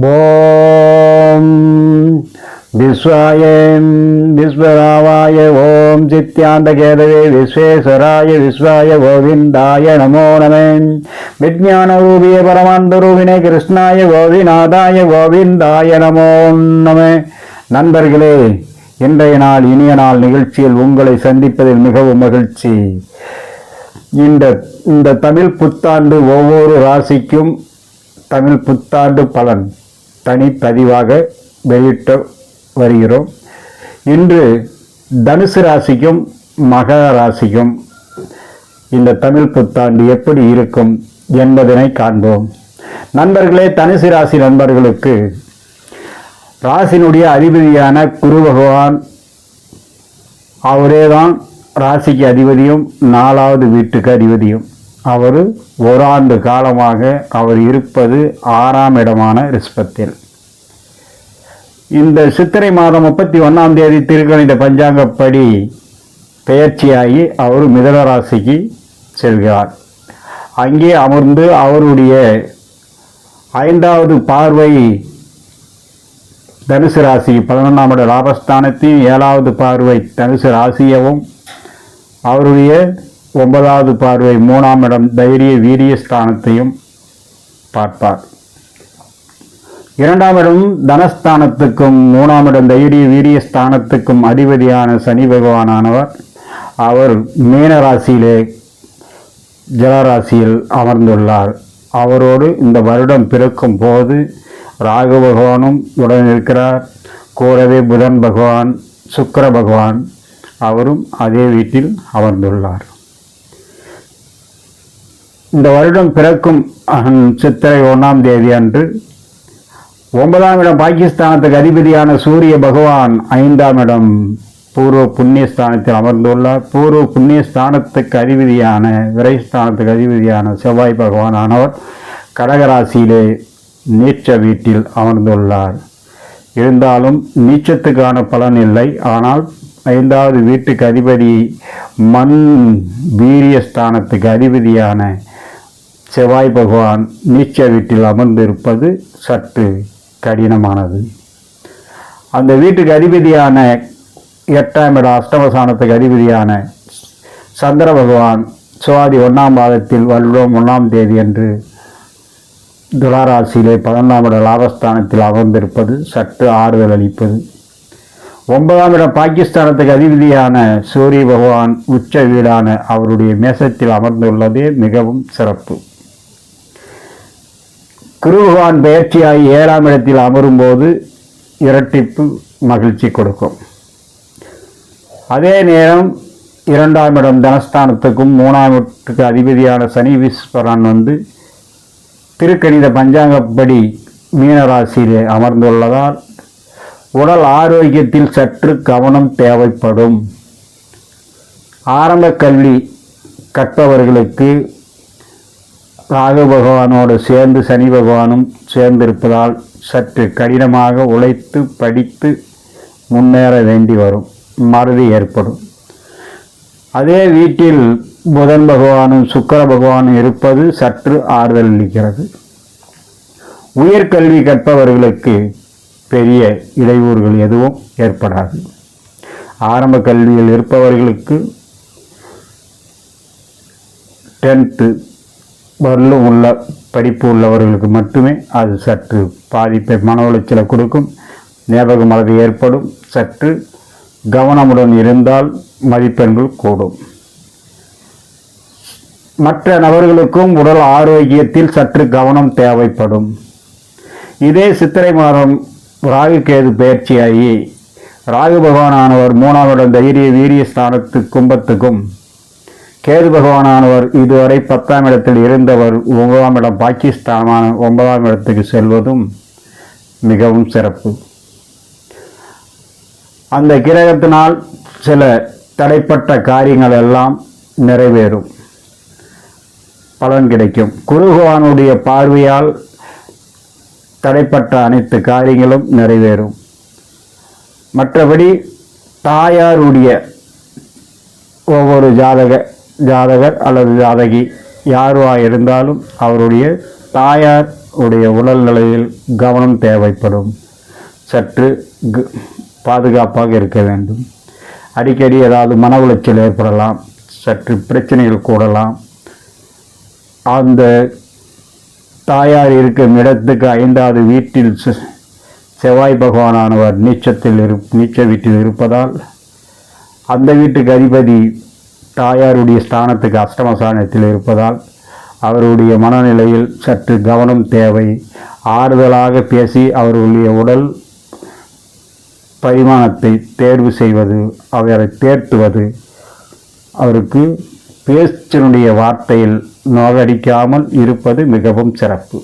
ஓம் விஸ்வாய விஸ்வராவாய ஓம் சித்தியாந்த கேதவே விஸ்வேஸ்வராய விஸ்வாய கோவிந்தாய நமோ நம விஜான ரூபிய பரமானந்த கிருஷ்ணாய கோவிநாதாய கோவிந்தாய நமோ நம நண்பர்களே இன்றைய நாள் இனிய நாள் நிகழ்ச்சியில் உங்களை சந்திப்பதில் மிகவும் மகிழ்ச்சி. இந்த இந்த தமிழ் புத்தாண்டு ஒவ்வொரு ராசிக்கும் தமிழ் புத்தாண்டு பலன். தனிப்பதிவாக வெளியிட்டு வருகிறோம். இன்று தனுசு ராசிக்கும் மகர ராசிக்கும் இந்த தமிழ் புத்தாண்டு எப்படி இருக்கும் என்பதனை காண்போம். நண்பர்களே தனுசு ராசி நண்பர்களுக்கு ராசினுடைய அதிபதியான குரு பகவான் அவரே தான் ராசிக்கு அதிபதியும் நாலாவது வீட்டுக்கு அதிபதியும். அவர் ஓராண்டு காலமாக அவர் இருப்பது ஆறாம் இடமான ரிஷ்பத்தில் இந்த சித்திரை மாதம் முப்பத்தி ஒன்றாம் தேதி திருக்கணித பஞ்சாங்கப்படி பெயர்ச்சியாகி அவர் மிதனராசிக்கு செல்கிறார். அங்கே அமர்ந்து அவருடைய ஐந்தாவது பார்வை தனுசு ராசி பதினொன்றாம் இட லாபஸ்தானத்தையும் ஏழாவது பார்வை தனுசு ராசியவும் அவருடைய ஒன்பதாவது பார்வை மூணாம் இடம் தைரிய வீரிய ஸ்தானத்தையும் பார்ப்பார். இரண்டாம் இடம் தனஸ்தானத்துக்கும் மூணாம் இடம் தைரிய வீரிய ஸ்தானத்துக்கும் அதிபதியான சனி பகவானானவர். அவர் மீனராசியிலே ஜலராசியில் அமர்ந்துள்ளார். அவரோடு இந்த வருடம் பிறக்கும் போது ராகு பகவானும் உடன் இருக்கிறார். கூடவே புதன் பகவான் சுக்கிர பகவான் அவரும் அதே வீட்டில் அமர்ந்துள்ளார். இந்த வருடம் பிறக்கும் சித்திரை ஒன்றாம் தேதி அன்று ஒன்பதாம் இடம் பாகிஸ்தானத்துக்கு அதிபதியான சூரிய பகவான் ஐந்தாம் இடம் பூர்வ புண்ணியஸ்தானத்தில் அமர்ந்துள்ளார். பூர்வ புண்ணியஸ்தானத்துக்கு அதிபதியான விரைஸ்தானத்துக்கு அதிபதியான செவ்வாய் பகவான் ஆனவர் கடகராசியிலே நீச்ச வீட்டில் அமர்ந்துள்ளார். இருந்தாலும் நீச்சத்துக்கான பலன் இல்லை. ஆனால் ஐந்தாவது வீட்டுக்கு அதிபதி மண் வீரியஸ்தானத்துக்கு அதிபதியான செவ்வாய் பகவான் நீச்ச வீட்டில் அமர்ந்திருப்பது சற்று கடினமானது. அந்த வீட்டுக்கு அதிபதியான எட்டாம் இட அஷ்டமசானத்துக்கு அதிபதியான சந்திர பகவான் சுவாதி ஒன்றாம் பாதத்தில் வருடம் ஒன்றாம் தேதி அன்று துளாராசியிலே பதினொன்றாம் இட லாபஸ்தானத்தில் அமர்ந்திருப்பது சற்று ஆறுதல் அளிப்பது. ஒன்பதாம் இடம் பாகிஸ்தானத்துக்கு அதிபதியான சூரிய பகவான் உச்ச வீடான அவருடைய மேசத்தில் அமர்ந்துள்ளதே மிகவும் சிறப்பு. குரு பயிற்சியாகி ஏழாம் இடத்தில் அமரும்போது இரட்டிப்பு மகிழ்ச்சி கொடுக்கும். அதே நேரம் இரண்டாம் இடம் தனஸ்தானத்துக்கும் மூணாம் இடத்துக்கு அதிபதியான சனி விஸ்வரன் வந்து திருக்கணித பஞ்சாங்கப்படி மீனராசியிலே அமர்ந்துள்ளதால் உடல் ஆரோக்கியத்தில் சற்று கவனம் தேவைப்படும். ஆரம்ப கல்வி கற்பவர்களுக்கு ராகு பகவானோடு சேர்ந்து சனி பகவானும் சேர்ந்திருப்பதால் சற்று கடினமாக உழைத்து படித்து முன்னேற வேண்டி வரும். மறதி ஏற்படும். அதே வீட்டில் புதன் பகவானும் சுக்கிர பகவானும் இருப்பது சற்று ஆறுதல் அளிக்கிறது. உயர்கல்வி கற்பவர்களுக்கு பெரிய இடையூறுகள் எதுவும் ஏற்படாது. ஆரம்ப கல்வியில் இருப்பவர்களுக்கு டென்த்து வரலும் உள்ள படிப்பு உள்ளவர்களுக்கு மட்டுமே அது சற்று பாதிப்பை மன உளைச்சலை கொடுக்கும். ஞாபக மறதி ஏற்படும். சற்று கவனமுடன் இருந்தால் மதிப்பெண்கள் கூடும். மற்ற நபர்களுக்கும் உடல் ஆரோக்கியத்தில் சற்று கவனம் தேவைப்படும். இதே சித்திரை மாதம் ராகு கேது பயிற்சியாகி ராகு பகவானானவர் மூணாவது தைரிய வீரிய ஸ்தானத்து கும்பத்துக்கும் கேது பகவானானவர் இதுவரை பத்தாம் இடத்தில் இருந்தவர் ஒன்பதாம் இடம் பாகிஸ்தானான ஒன்பதாம் இடத்துக்கு செல்வதும் மிகவும் சிறப்பு. அந்த கிரகத்தினால் சில தடைப்பட்ட காரியங்கள் எல்லாம் நிறைவேறும். பலன் கிடைக்கும். குருகவானுடைய பார்வையால் தடைப்பட்ட அனைத்து காரியங்களும் நிறைவேறும். மற்றபடி தாயாருடைய ஒவ்வொரு ஜாதக ஜாதகர் அல்லது ஜாதகி யாருவா இருந்தாலும் அவருடைய தாயார் உடைய உடல்நிலையில் கவனம் தேவைப்படும். சற்று பாதுகாப்பாக இருக்க வேண்டும். அடிக்கடி ஏதாவது மன உளைச்சல் ஏற்படலாம். சற்று பிரச்சனைகள் கூடலாம். அந்த தாயார் இருக்கும் இடத்துக்கு ஐந்தாவது வீட்டில் செவ்வாய் பகவானானவர் நீச்சத்தில் இரு நீச்ச வீட்டில் இருப்பதால் அந்த வீட்டுக்கு அதிபதி தாயாருடைய ஸ்தானத்துக்கு அஷ்டமஸ்தானத்தில் இருப்பதால் அவருடைய மனநிலையில் சற்று கவனம் தேவை. ஆறுதலாக பேசி அவர்களுடைய உடல் பரிமாணத்தை தேர்வு செய்வது அவரை தேர்த்துவது அவருக்கு பேச்சினுடைய வார்த்தையில் நோகடிக்காமல் இருப்பது மிகவும் சிறப்பு.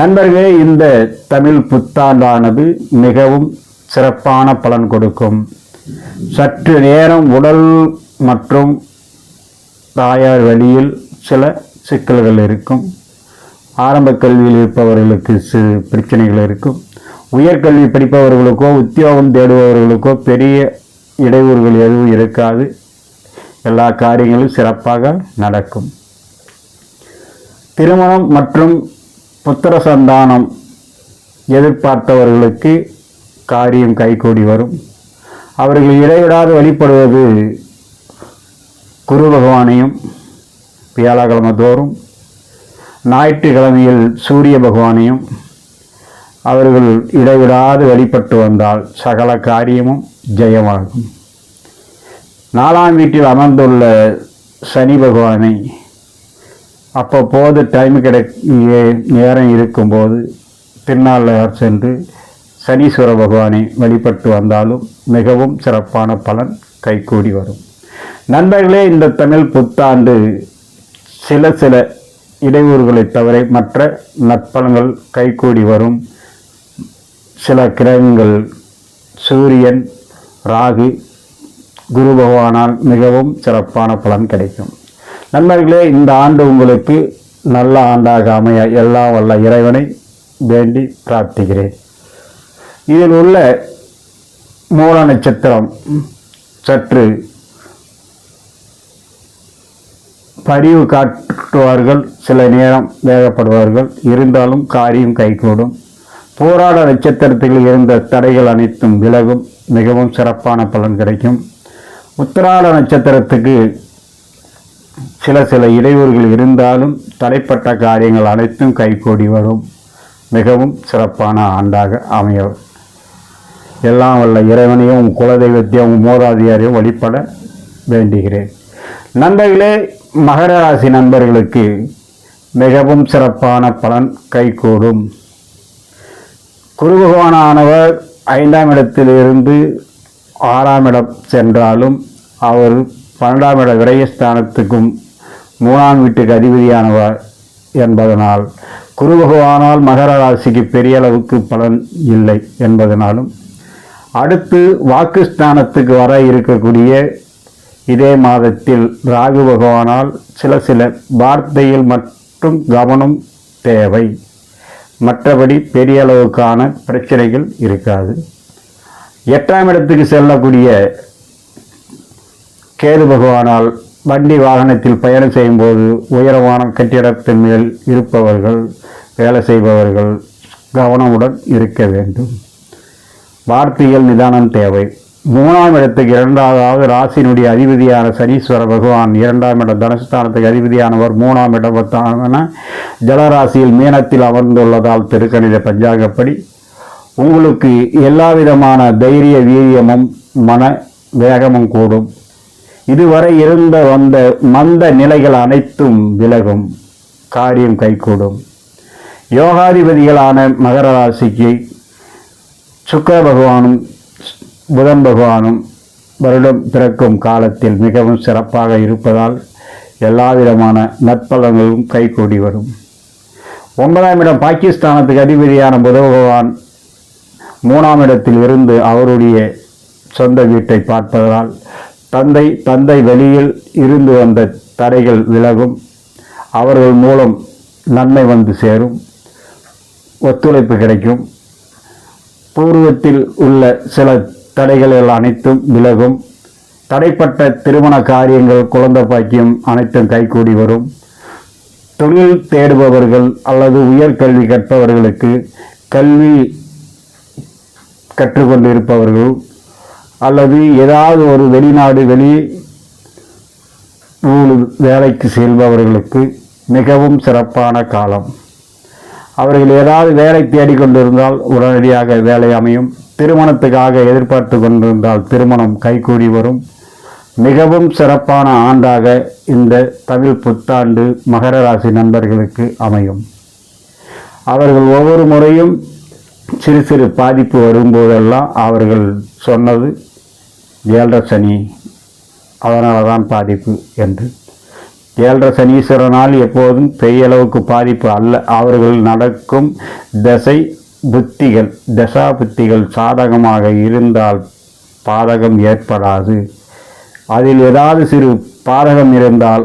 நண்பர்களே இந்த தமிழ் புத்தாண்டானது மிகவும் சிறப்பான பலன் கொடுக்கும். சற்று நேரம் உடல் மற்றும் தாயார் வழியில் சில சிக்கல்கள் இருக்கும். ஆரம்ப கல்வியில் இருப்பவர்களுக்கு சிறு பிரச்சனைகள் இருக்கும். உயர்கல்வி படிப்பவர்களுக்கோ உத்தியோகம் தேடுபவர்களுக்கோ பெரிய இடையூறுகள் எதுவும் இருக்காது. எல்லா காரியங்களும் சிறப்பாக நடக்கும். திருமணம் மற்றும் புத்திர சந்தானம் எதிர்பார்த்தவர்களுக்கு காரியம் கைகூடி வரும். அவர்கள் இடைவிடாது வழிபடுவது குரு பகவானையும் வியாழக்கிழமை தோறும் ஞாயிற்றுக்கிழமையில் சூரிய பகவானையும் அவர்கள் இடைவிடாது வழிபட்டு வந்தால் சகல காரியமும் ஜெயமாகும். நாலாம் வீட்டில் அமர்ந்துள்ள சனி பகவானை அப்பப்போது டைம் கிடை நேரம் இருக்கும்போது திருநாளையார் சென்று சனீஸ்வர பகவானை வழிபட்டு வந்தாலும் மிகவும் சிறப்பான பலன் கைகூடி வரும். நண்பர்களே இந்த தமிழ் புத்தாண்டு சில சில இடையூறுகளை தவிர மற்ற நற்பலங்கள் கைகூடி வரும். சில கிரகங்கள் சூரியன் ராகு குரு பகவானால் மிகவும் சிறப்பான பலன் கிடைக்கும். நண்பர்களே இந்த ஆண்டு உங்களுக்கு நல்ல ஆண்டாக அமைய எல்லாம் வல்ல இறைவனை வேண்டி பிரார்த்திக்கிறேன். இதில் உள்ள மூல நட்சத்திரம் சற்று பரிவு காட்டுவார்கள் சில நேரம் வேகப்படுவார்கள். இருந்தாலும் காரியம் கைகூடும். போராட நட்சத்திரத்தில் இருந்த தடைகள் அனைத்தும் விலகும். மிகவும் சிறப்பான பலன் கிடைக்கும். உத்திராட நட்சத்திரத்துக்கு சில சில இடையூறுகள் இருந்தாலும் தடைப்பட்ட காரியங்கள் அனைத்தும் கைகூடி வரும். மிகவும் சிறப்பான ஆண்டாக அமைய எல்லாம் வல்ல இறைவனையும் குலதெய்வத்தையும் உன் மூதாதியாரையும் வழிபட வேண்டுகிறேன். நண்பர்களே மகர ராசி நண்பர்களுக்கு மிகவும் சிறப்பான பலன் கைகூடும். குரு பகவானானவர் ஐந்தாம் இடத்திலிருந்து ஆறாம் இடம் சென்றாலும் அவர் பன்னெண்டாம் இட விரயஸ்தானத்துக்கும் மூணாம் வீட்டுக்கு அதிபதியானவர் என்பதனால் குரு பகவானால் மகர ராசிக்கு பெரிய அளவுக்கு பலன் இல்லை என்பதனாலும் அடுத்து வாக்குஸ்தானத்துக்கு வர இருக்கக்கூடிய இதே மாதத்தில் ராகு பகவானால் சில சில வார்த்தையில் மட்டும் கவனம் தேவை. மற்றபடி பெரிய அளவுக்கான பிரச்சனைகள் இருக்காது. எட்டாம் இடத்துக்கு செல்லக்கூடிய கேது பகவானால் வண்டி வாகனத்தில் பயணம் செய்யும்போது உயரமான கட்டிடத்தின் மேல் இருப்பவர்கள் வேலை செய்பவர்கள் கவனமுடன் இருக்க வேண்டும். வார்த்தைகள் நிதானம் தேவை. மூணாம் இடத்துக்கு இரண்டாவது ராசியினுடைய அதிபதியான சனீஸ்வர பகவான் இரண்டாம் இடம் தனஸ்தானத்துக்கு அதிபதியானவர் மூணாம் இடம் இடத்தான ஜலராசியில் மீனத்தில் அமர்ந்துள்ளதால் திருக்கணித பஞ்சாங்கப்படி உங்களுக்கு எல்லா விதமான தைரிய வீரியமும் மன வேகமும் கூடும். இதுவரை இருந்த வந்த மந்த நிலைகள் அனைத்தும் விலகும். காரியம் கைகூடும். யோகாதிபதிகளான மகர ராசிக்கு சுக்கர பகவானும் புதன் பகவானும் வருடம் பிறக்கும் காலத்தில் மிகவும் சிறப்பாக இருப்பதால் எல்லா விதமான நற்பலன்களும் கைகூடி வரும். ஒன்பதாம் இடம் பாகிஸ்தானத்துக்கு அதிபதியான புத பகவான் மூணாம் இடத்தில் இருந்து அவருடைய சொந்த வீட்டை பார்ப்பதால் தந்தை தந்தை வெளியில் இருந்து வந்த தடைகள் விலகும். அவர்கள் மூலம் நன்மை வந்து சேரும். ஒத்துழைப்பு கிடைக்கும். பூர்வத்தில் உள்ள சில தடைகள் அனைத்தும் விலகும். தடைப்பட்ட திருமண காரியங்கள் குழந்தை பாக்கியம் அனைத்தும் கைகூடி வரும். தொழில் தேடுபவர்கள் அல்லது உயர்கல்வி கற்பவர்களுக்கு கல்வி கற்றுக்கொண்டிருப்பவர்கள் அல்லது ஏதாவது ஒரு வெளிநாடு வெளி ஊழ் வேலைக்கு செல்பவர்களுக்கு மிகவும் சிறப்பான காலம். அவர்கள் ஏதாவது வேலை தேடிக்கொண்டிருந்தால் உடனடியாக வேலை அமையும். திருமணத்துக்காக எதிர்பார்த்து கொண்டிருந்தால் திருமணம் கைகூடி வரும். மிகவும் சிறப்பான ஆண்டாக இந்த தமிழ் புத்தாண்டு மகர ராசி நண்பர்களுக்கு அமையும். அவர்கள் ஒவ்வொரு முறையும் சிறு சிறு பாதிப்பு வரும்போதெல்லாம் அவர்கள் சொன்னது ஏழரை சனி அதனால தான் பாதிப்பு என்று. ஏழரை சனீஸ்வரனால் எப்போதும் பெரிய அளவுக்கு பாதிப்பு அல்ல. அவர்கள் நடக்கும் தசை புத்திகள் தசா புத்திகள் சாதகமாக இருந்தால் பாதகம் ஏற்படாது. அதில் ஏதாவது சிறு பாதகம் இருந்தால்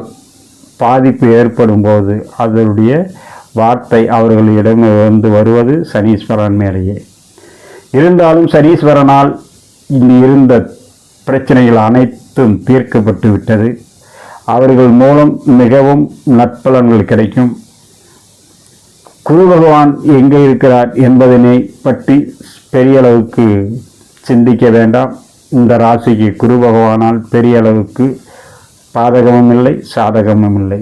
பாதிப்பு ஏற்படும் போது அதனுடைய வார்த்தை அவர்களிடம் வந்து வருவது சனீஸ்வரன் மேலேயே. இருந்தாலும் சனீஸ்வரனால் இங்கு இருந்த பிரச்சனைகள் அனைத்தும் தீர்க்கப்பட்டு விட்டது அவர்கள் மூலம் மிகவும் நற்பலன்கள் கிடைக்கும். குரு பகவான் எங்கே இருக்கிறார் என்பதனை பற்றி பெரிய அளவுக்கு சிந்திக்க வேண்டாம். இந்த ராசிக்கு குரு பகவானால் பெரிய அளவுக்கு பாதகமும் இல்லை சாதகமும் இல்லை.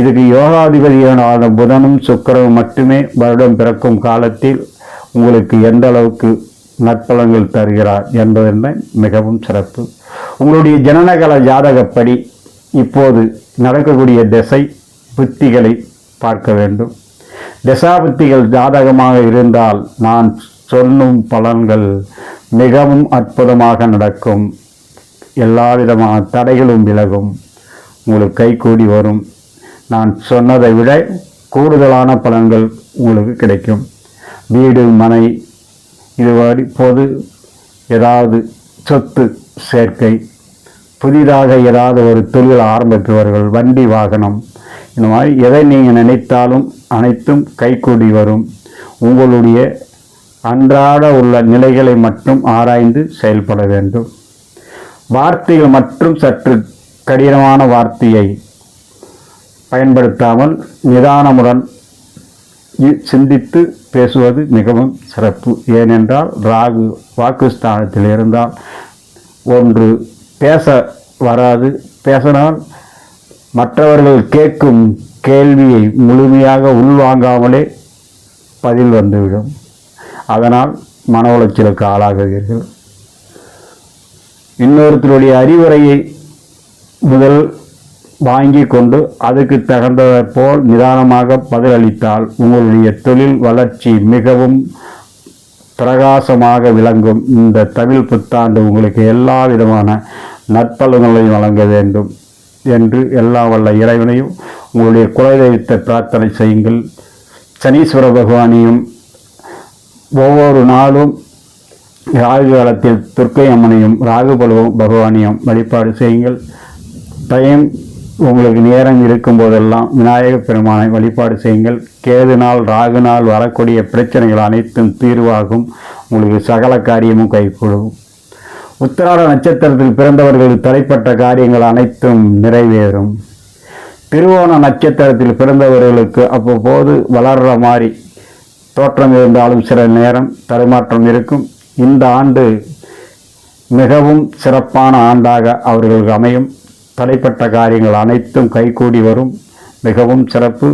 இதுக்கு யோகாதிபதியான புதனும் சுக்கரவும் மட்டுமே வருடம் பிறக்கும் காலத்தில் உங்களுக்கு எந்த அளவுக்கு நற்பலங்கள் தருகிறார் என்பதனை மிகவும் சிறப்பு. உங்களுடைய ஜனனகல ஜாதகப்படி இப்போது நடக்கக்கூடிய திசை புத்திகளை பார்க்க வேண்டும். திசாபுத்திகள் ஜாதகமாக இருந்தால் நான் சொல்லும் பலன்கள் மிகவும் அற்புதமாக நடக்கும். எல்லா விதமான தடைகளும் விலகும். உங்களுக்கு கைகூடி வரும். நான் சொன்னதை விட கூடுதலான பலன்கள் உங்களுக்கு கிடைக்கும். வீடு மனை இதுவரை இப்போது ஏதாவது சொத்து சேர்க்கை புதிதாக ஏதாவது ஒரு தொழில் ஆரம்பிப்பவர்கள் வண்டி வாகனம் இந்த மாதிரி எதை நீங்கள் நினைத்தாலும் அனைத்தும் கைகூடி வரும். உங்களுடைய அன்றாட உள்ள நிலைகளை மட்டும் ஆராய்ந்து செயல்பட வேண்டும். வார்த்தைகள் மற்றும் சற்று கடினமான வார்த்தையை பயன்படுத்தாமல் நிதானமுடன் சிந்தித்து பேசுவது மிகவும் சிறப்பு. ஏனென்றால் ராகு வாக்குஸ்தானத்தில் இருந்தால் ஒன்று பேச வராது. பேசினால் மற்றவர்கள் கேட்கும் கேள்வியை முழுமையாக உள்வாங்காமலே பதில் வந்துவிடும். அதனால் மன உளைச்சலுக்கு ஆளாகுவீர்கள். இன்னொருத்தருடைய அறிவுரையை முதல் வாங்கி கொண்டு அதுக்கு தகுந்ததை போல் நிதானமாக பதிலளித்தால் உங்களுடைய தொழில் வளர்ச்சி மிகவும் பிரகாசமாக விளங்கும் இந்த தமிழ் புத்தாண்டு உங்களுக்கு எல்லா விதமான நற்பலன்களையும் வழங்க வேண்டும் என்று எல்லா வல்ல இறைவனையும் உங்களுடைய குலதெய்வத்தை பிரார்த்தனை செய்யுங்கள். சனீஸ்வர பகவானையும் ஒவ்வொரு நாளும் ராகு காலத்தில் துர்க்கை அம்மனையும் ராகு பகவானையும் வழிபாடு செய்யுங்கள். டைம் உங்களுக்கு நேரம் இருக்கும் போதெல்லாம் விநாயகப் பெருமானை வழிபாடு செய்யுங்கள். கேது நாள் ராகு நாள் வரக்கூடிய பிரச்சனைகள் அனைத்தும் தீர்வாகும். உங்களுக்கு சகல காரியமும் கைகூடும். உத்திராட நட்சத்திரத்தில் பிறந்தவர்கள் தடைப்பட்ட காரியங்கள் அனைத்தும் நிறைவேறும். திருவோண நட்சத்திரத்தில் பிறந்தவர்களுக்கு அவ்வப்போது வளர்கிற மாதிரி தோற்றம் இருந்தாலும் சில நேரம் தடுமாற்றம் இருக்கும். இந்த ஆண்டு மிகவும் சிறப்பான ஆண்டாக அவர்களுக்கு அமையும். தடைப்பட்ட காரியங்கள் அனைத்தும் கைகூடி வரும். மிகவும் சிறப்பு.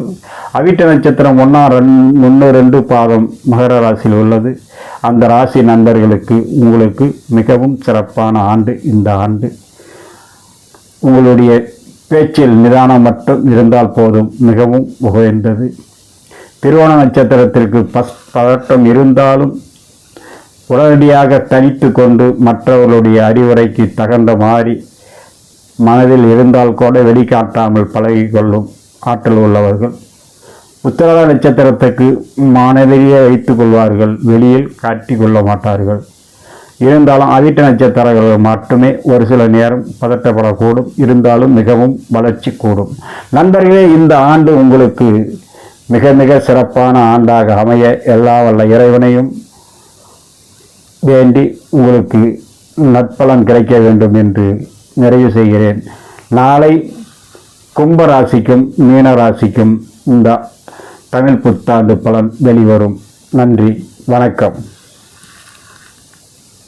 அவிட்ட நட்சத்திரம் ஒன்றா ரெண் ஒன்று ரெண்டு பாதம் மகர ராசியில் உள்ளது. அந்த ராசி நண்பர்களுக்கு உங்களுக்கு மிகவும் சிறப்பான ஆண்டு இந்த ஆண்டு. உங்களுடைய பேச்சில் நிதானம் மட்டும் இருந்தால் போதும் மிகவும் உகந்தது திருவோண நட்சத்திரத்திற்கு பஸ் பதட்டம் இருந்தாலும் உடனடியாக தனித்து கொண்டு மற்றவர்களுடைய அறிவுரைக்கு தகுந்த மாதிரி மனதில் இருந்தால் கூட வெடிக்காட்டாமல் பழகிக்கொள்ளும் ஆற்றல் உள்ளவர்கள். உத்தரத நட்சத்திரத்துக்கு மனதிலேயே வைத்துக் கொள்வார்கள். வெளியில் காட்டி கொள்ள மாட்டார்கள். இருந்தாலும் அதிட்ட நட்சத்திரங்கள் மட்டுமே ஒரு சில நேரம் பதட்டப்படக்கூடும் இருந்தாலும் மிகவும் வளர்ச்சி கூடும். நண்பர்களே இந்த ஆண்டு உங்களுக்கு மிக மிக சிறப்பான ஆண்டாக அமைய எல்லா வல்ல இறைவனையும் வேண்டி உங்களுக்கு நற்பலன் கிடைக்க வேண்டும் என்று நிறைவு செய்கிறேன். நாளை கும்பராசிக்கும் மீனராசிக்கும் மீன ராசிக்கும் இந்த தமிழ் புத்தாண்டு பலன் வெளிவரும். நன்றி வணக்கம்.